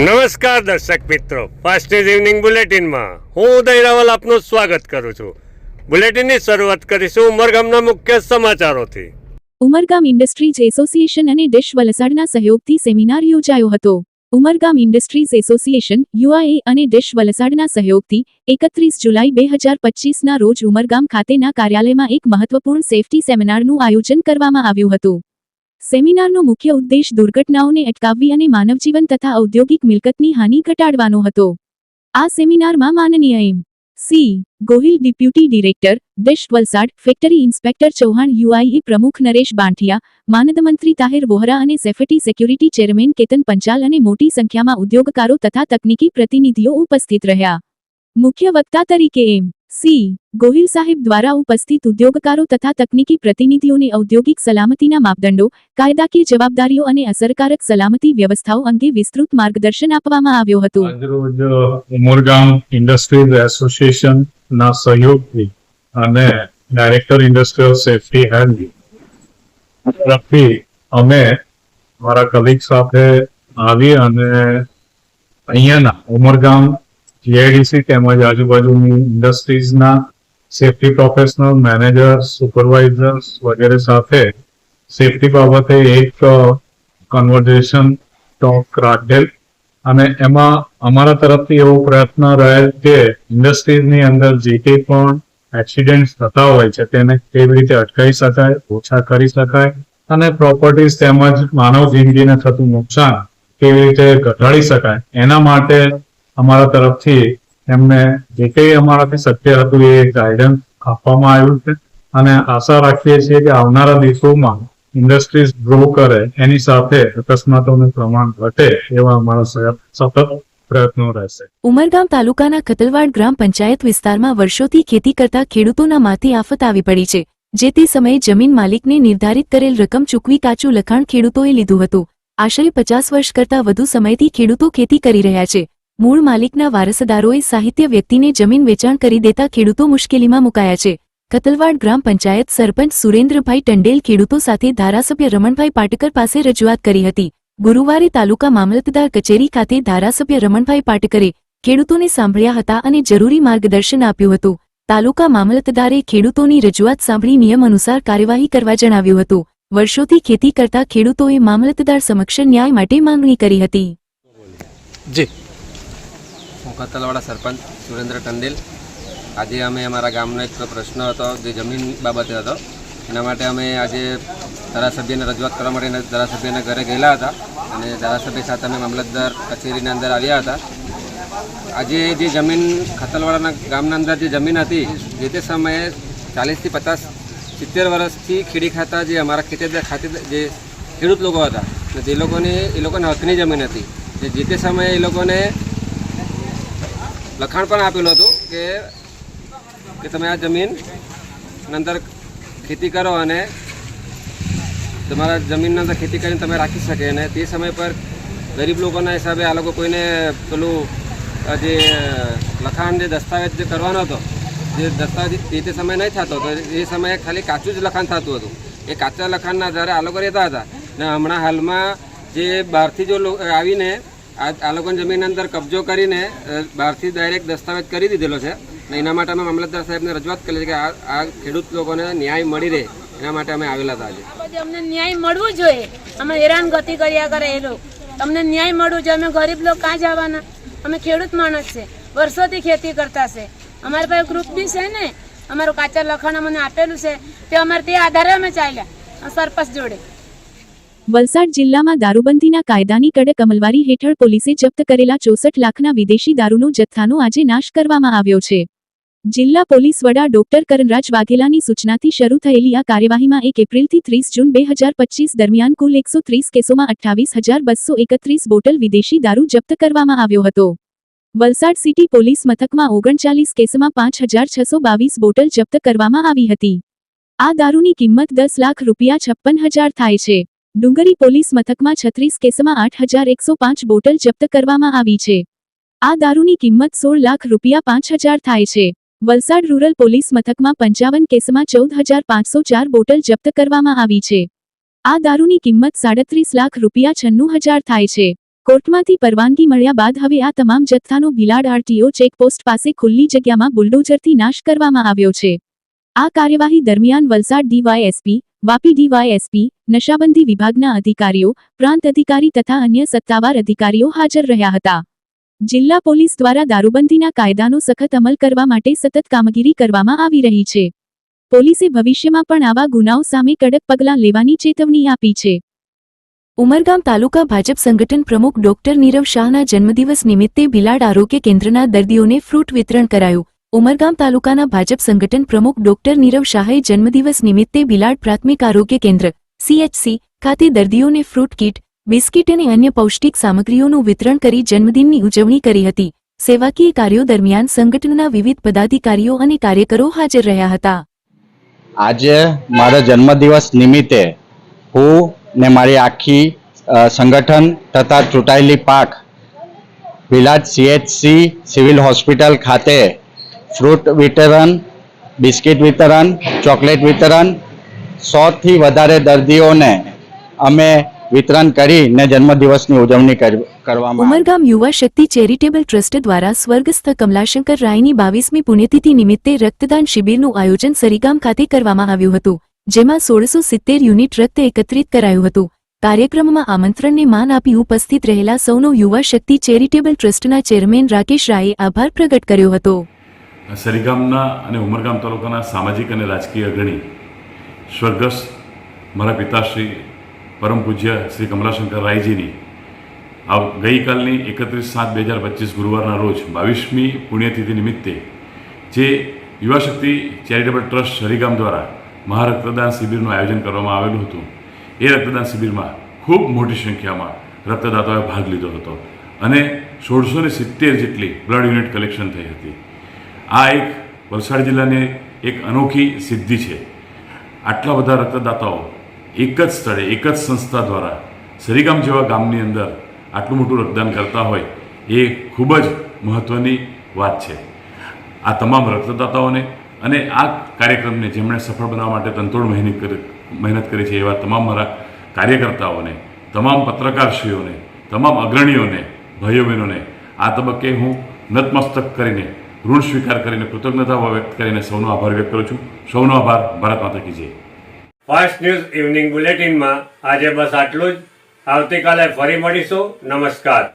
નમસ્કાર દર્શક મિત્રો. ફાસ્ટ ન્યૂઝ ઇવનિંગ બુલેટિનમાં હું ઉદય રાવલ આપનું સ્વાગત કરું છું. બુલેટિનની શરૂઆત કરીશું ઉમરગામના મુખ્ય સમાચારોથી. ઉમરગામ ઇન્ડસ્ટ્રીઝ એસોસિએશન અને ડિશ વલસાડના સહયોગથી સેમિનાર યોજાયો હતો. ઉમરગામ ઇન્ડસ્ટ્રીઝ એસોસિએશન યુઆએ અને ડિશ વલસાડના સહયોગથી એકત્રીસ જુલાઈ બે હજાર પચીસના રોજ ઉમરગામ ખાતેના કાર્યાલયમાં એક મહત્વપૂર્ણ સેફટી સેમિનારનું આયોજન કરવામાં આવ્યું હતું. સેમિનારનો મુખ્ય ઉદ્દેશ દુર્ઘટનાઓને અટકાવવી અને માનવજીવન તથા ઔદ્યોગિક મિલકતની હાનિ ઘટાડવાનો હતો. આ સેમિનારમાં માનનીય M. C. Gohil deputy director, DISH Valsad, factory inspector Chauhan UIA પ્રમુખ નરેશ બાંઠિયા, માનદમંત્રી તાહિર વોહરા અને safety security chairman Ketan Panchal અને મોટી સંખ્યામાં ઉદ્યોગકારો તથા તકનીકી પ્રતિનિધિઓ ઉપસ્થિત રહ્યા. મુખ્ય વક્તા તરીકે એમ. સી. ગોહિલ સાહેબ દ્વારા ઉપસ્થિત ઉદ્યોગકારો તથા તકનીકી પ્રતિનિધિઓને ઔદ્યોગિક સલામતીના માપદંડો, કાયદાકીય જવાબદારીઓ અને અસરકારક સલામતી વ્યવસ્થાઓ અંગે વિસ્તૃત માર્ગદર્શન આપવામાં આવ્યું હતું. આજરોજ ઉમરગામ ઇન્ડસ્ટ્રીઝ એસોસિએશન ના સહયોગથી અને ડાયરેક્ટર ઇન્ડસ્ટ્રીયલ સેફટી હેલ્થ તરફથી અમે મારા કલીગ સાથે આવી અને અહીંયાના ઉમરગામ જીઆઈડીસી તેમજ આજુબાજુની ઇન્ડસ્ટ્રીઝના સેફટી પ્રોફેશનલ મેનેજર, સુપરવાઇઝર્સ વગેરે સાથે સેફટી બાબતે એક કન્વર્ઝેશન ટોક રાખેલ. અને એમાં અમારા તરફથી એવો પ્રયત્ન રહેલ કે ઇન્ડસ્ટ્રીઝની અંદર જે કંઈ પણ એક્સિડન્ટ થતા હોય છે, તેને કેવી રીતે અટકાવી શકાય, ઓછા કરી શકાય અને પ્રોપર્ટીઝ તેમજ માનવ જિંદગીને થતું નુકસાન કેવી રીતે ઘટાડી શકાય, એના માટે અમારા તરફથી એમને જે કંઈ અમારાથી શક્ય હતું એ ગાઈડન્સ આપવામાં આવ્યું છે. અને આશા રાખીએ છીએ કે આવનારા દિવસોમાં ઇન્ડસ્ટ્રીઝ ગ્રો કરે, એની સાથે અકસ્માતોનું પ્રમાણ ઘટે એવા અમારા સતત ઉમરગામ તાલુકાના કતલવાડ ગ્રામ પંચાયત વિસ્તારમાં વર્ષોથી ખેતી કરતા ખેડૂતોના માથે આફત આવી પડી છે, જે તે સમયે જમીન માલિકને નિર્ધારિત કરેલ રકમ ચૂકવી કાચું લખાણ ખેડૂતોએ લીધું હતું. આશરે પચાસ વર્ષ કરતા વધુ સમયથી ખેડૂતો ખેતી કરી રહ્યા છે. મૂળ માલિકના વારસદારોએ સાહિત્ય વ્યક્તિને જમીન વેચાણ કરી દેતા ખેડૂતો મુશ્કેલીમાં મુકાયા છે. કતલવાડ ગ્રામ પંચાયત સરપંચ સુરેન્દ્રભાઈ ટંડેલ ખેડૂતો સાથે ધારાસભ્ય રમણભાઈ પાટકર પાસે રજૂઆત કરી હતી. ગુરુવારે તાલુકા મામલતદાર કચેરી ખાતે ધારાસભ્ય રમણભાઈ પાટકરે ખેડૂતોને સાંભળ્યા હતા અને જરૂરી માર્ગદર્શન આપ્યું હતું. તાલુકા મામલતદારે ખેડૂતોની રજૂઆત સાંભળી નિયમ અનુસાર કાર્યવાહી કરવા જણાવ્યું હતું. વર્ષોથી ખેતી કરતા ખેડૂતોએ મામલતદાર સમક્ષ ન્યાય માટે માંગણી કરી હતી. જી. હું સરપંચ સુરેન્દ્ર ટંડેલ. આજે અમે અમારા ગામનો એક પ્રશ્ન હતો, જે જમીન બાબતે હતો. એના માટે અમે આજે ધારાસભ્યને રજૂઆત કરવા માટે ધારાસભ્યના ઘરે ગયેલા હતા અને ધારાસભ્ય સાથે અમે મામલતદાર કચેરીના અંદર આવ્યા હતા. આજે જે જમીન ખતલવાડાના ગામના અંદર જે જમીન હતી, જે તે સમયે ચાલીસથી પચાસ, સિત્તેર વર્ષથી ખેડી ખાતા જે અમારા ખેતર ખાતે જે ખેડૂત લોકો હતા જે લોકોની, એ લોકોને હકની જમીન હતી. જે તે સમયે એ લોકોને લખાણ પણ આપેલું હતું કે કે તમે આ જમીન અંદર ખેતી કરો અને તમારા જમીનની અંદર ખેતી કરીને તમે રાખી શકે અને તે સમય પર ગરીબ લોકોના હિસાબે આ લોકો કોઈને પેલું જે લખાણ જે દસ્તાવેજ જે કરવાનો હતો, જે દસ્તાવેજ તે તે સમય નહીં થતો તો એ સમયે ખાલી કાચું જ લખાણ થતું હતું. એ કાચા લખાણના આધારે આ લોકો રહેતા હતા. ને હમણાં હાલમાં જે બહારથી જો આવીને આ આ લોકોની જમીન અંદર કબજો કરીને બહારથી ડાયરેક્ટ દસ્તાવેજ કરી દીધેલો છે. અને એના માટે અમે મામલતદાર સાહેબને રજૂઆત કરી છે કે આ આ ખેડૂત લોકોને ન્યાય મળી રહે. એના માટે અમે આવેલા હતા આજે. અમને ન્યાય મળવું જોઈએ. અમે હેરાન ગતિ કર્યા કરે એ લોકો. અમને ન્યાય મળવું જોઈએ. અમે ગરીબ લોકો કાં જવાના? અમે ખેડૂત માણસ છે. વર્ષોથી ખેતી કરતા છે. અમારી પાસે ગ્રુપ બી છે ને. અમારું કાચા લખાણ અમને આપેલું છે. તે અમારે તે આધારે અમે ચાલ્યા. સરપંચ જોડે. વલસાડ જિલ્લામાં દારૂબંધીના કાયદાની કડક અમલવારી હેઠળ પોલીસે જપ્ત કરેલા ચોસઠ લાખના વિદેશી દારૂનો જથ્થાનો આજે નાશ કરવામાં આવ્યો છે. જિલ્લા પોલીસ વડા ડોક્ટર કરણરાજ વાઘેલાની સૂચનાથી શરૂ થયેલી આ કાર્યવાહીમાં એક એપ્રિલથી ત્રીસ જૂન બે હજાર પચીસ દરમિયાન કુલ એકસો ત્રીસ કેસોમાં અઠ્ઠાવીસ હજાર બસો એકત્રીસ બોટલ વિદેશી દારૂ જપ્ત કરવામાં આવ્યો હતો. વલસાડ સિટી પોલીસ મથકમાં ઓગણચાલીસ કેસમાં પાંચ હજાર છસો બાવીસ બોટલ જપ્ત કરવામાં આવી હતી. આ દારૂની કિંમત દસ લાખ રૂપિયા છપ્પન હજાર થાય છે. ડુંગરી પોલીસ મથકમાં છત્રીસ કેસમાં આઠ હજાર એકસો પાંચ બોટલ જપ્ત કરવામાં આવી છે. આ દારૂની કિંમત સોળ લાખ રૂપિયા પાંચ હજાર થાય છે. વલસાડ રૂરલ પોલીસ મથકમાં પંચાવન કેસમાં ચૌદ હજાર પાંચસો ચાર બોટલ જપ્ત કરવામાં આવી છે. આ દારૂની કિંમત સાડત્રીસ લાખ રૂપિયા છન્નું હજાર થાય છે. કોર્ટમાંથી પરવાનગી મળ્યા બાદ હવે આ તમામ જથ્થાનો ભિલાડ આરટીઓ ચેકપોસ્ટ પાસે ખુલ્લી જગ્યામાં બુલડોઝરથી નાશ કરવામાં આવ્યો છે. આ કાર્યવાહી દરમિયાન વલસાડ ડીવાયએસપી વાપી ડીવાયએસપી, નશાબંધી વિભાગના અધિકારીઓ, પ્રાંત અધિકારી તથા અન્ય સત્તાવાર અધિકારીઓ હાજર રહ્યા હતા. જિલ્લા પોલીસ દ્વારા દારૂબંધીના કાયદાનો સખત અમલ કરવા માટે સતત કામગીરી કરવામાં આવી રહી છે. પોલીસે ભવિષ્યમાં પણ આવા ગુનાઓ સામે કડક પગલાં લેવાની ચેતવણી આપી છે. ઉમરગામ તાલુકા ભાજપ સંગઠન પ્રમુખ ડોક્ટર નીરવ શાહના જન્મદિવસ નિમિત્તે ભિલાડ આરોગ્ય કેન્દ્રના દર્દીઓને ફ્રૂટ વિતરણ કરાયું. ઉમરગામ તાલુકાના ભાજપ સંગઠન પ્રમુખ ડોક્ટર નીરવ શાહે જન્મદિવસ નિમિત્તે બિલાડ પ્રાથમિક આરોગ્ય કેન્દ્ર સીએચસી ખાતે દર્દીઓને ફ્રૂટ કીટ, બિસ્કીટ અને અન્ય પૌષ્ટિક સામગ્રીઓનું વિતરણ કરી જન્મદિનની ઉજવણી કરી હતી. સેવાકીય કાર્યો દરમિયાન સંગઠનના વિવિધ પદાધિકારીઓ અને કાર્યકરો હાજર રહ્યા હતા. આજે મારા જન્મદિવસ નિમિત્તે હું ને મારી આખી સંગઠન તથા ચૂંટાયેલી પાક વિલાજ સીએચસી સિવિલ હોસ્પિટલ ખાતે ફ્રૂટ વિતરણ, બિસ્કિટ વિતરણ, ચોકલેટ વિતરણ, સોથી વધારે દર્દીઓને અમે વિતરણ કરીને જન્મદિવસની ઉજવણી કર- કરવામાં ઉમરગામ યુવા શક્તિ ચેરિટેબલ ટ્રસ્ટ દ્વારા સ્વર્ગસ્થ કમલાશંકર રાયની બાવીસમી પુણ્યતિથિ નિમિત્તે રક્તદાન શિબિરનું આયોજન સરીગામ ખાતે કરવામાં આવ્યું હતું, જેમાં સોળસો સિત્તેર યુનિટ રક્ત એકત્રિત કરાયું હતું. કાર્યક્રમમાં આમંત્રણને માન આપી ઉપસ્થિત રહેલા સૌનો યુવા શક્તિ ચેરિટેબલ ટ્રસ્ટના ચેરમેન રાકેશ રાયે આભાર પ્રગટ કર્યો હતો. સરીગામના અને ઉમરગામ તાલુકાના સામાજિક અને રાજકીય અગ્રણી સ્વર્ગસ્થ મારા પિતાશ્રી પરમ પૂજ્ય શ્રી કમલાશંકર રાયજીની આ ગઈકાલની એકત્રીસ સાત બે હજાર પચીસ ગુરુવારના રોજ બાવીસમી પુણ્યતિથિ નિમિત્તે જે યુવા શક્તિ ચેરિટેબલ ટ્રસ્ટ સરીગામ દ્વારા મહારક્તદાન શિબિરનું આયોજન કરવામાં આવેલું હતું, એ રક્તદાન શિબિરમાં ખૂબ મોટી સંખ્યામાં રક્તદાતાઓએ ભાગ લીધો હતો અને સોળસો ને સિત્તેર જેટલી બ્લડ યુનિટ કલેક્શન થઈ હતી. આ એક વલસાડ જિલ્લાની એક અનોખી સિદ્ધિ છે. આટલા બધા રક્તદાતાઓ એક જ સ્થળે, એક જ સંસ્થા દ્વારા સરીગામ જેવા ગામની અંદર આટલું મોટું રક્તદાન કરતા હોય એ ખૂબ જ મહત્ત્વની વાત છે. આ તમામ રક્તદાતાઓને અને આ કાર્યક્રમને જેમણે સફળ બનાવવા માટે તંતોડ મહેનત કરી મહેનત કરી છે એવા તમામ મારા કાર્યકર્તાઓને, તમામ પત્રકારશ્રીઓને, તમામ અગ્રણીઓને, ભાઈઓ બહેનોને આ તબક્કે હું નતમસ્તક કરીને ઋણ સ્વીકાર કરીને કૃતજ્ઞતા વ્યક્ત કરીને સૌનો આભાર વ્યક્ત કરું છું. સૌનો આભાર. ભારત માતા કી ફાસ્ટ ન્યૂઝ ઇવનિંગ બુલેટિનમાં આજે બસ આટલું જ. આવતીકાલે ફરી મળીશું. નમસ્કાર.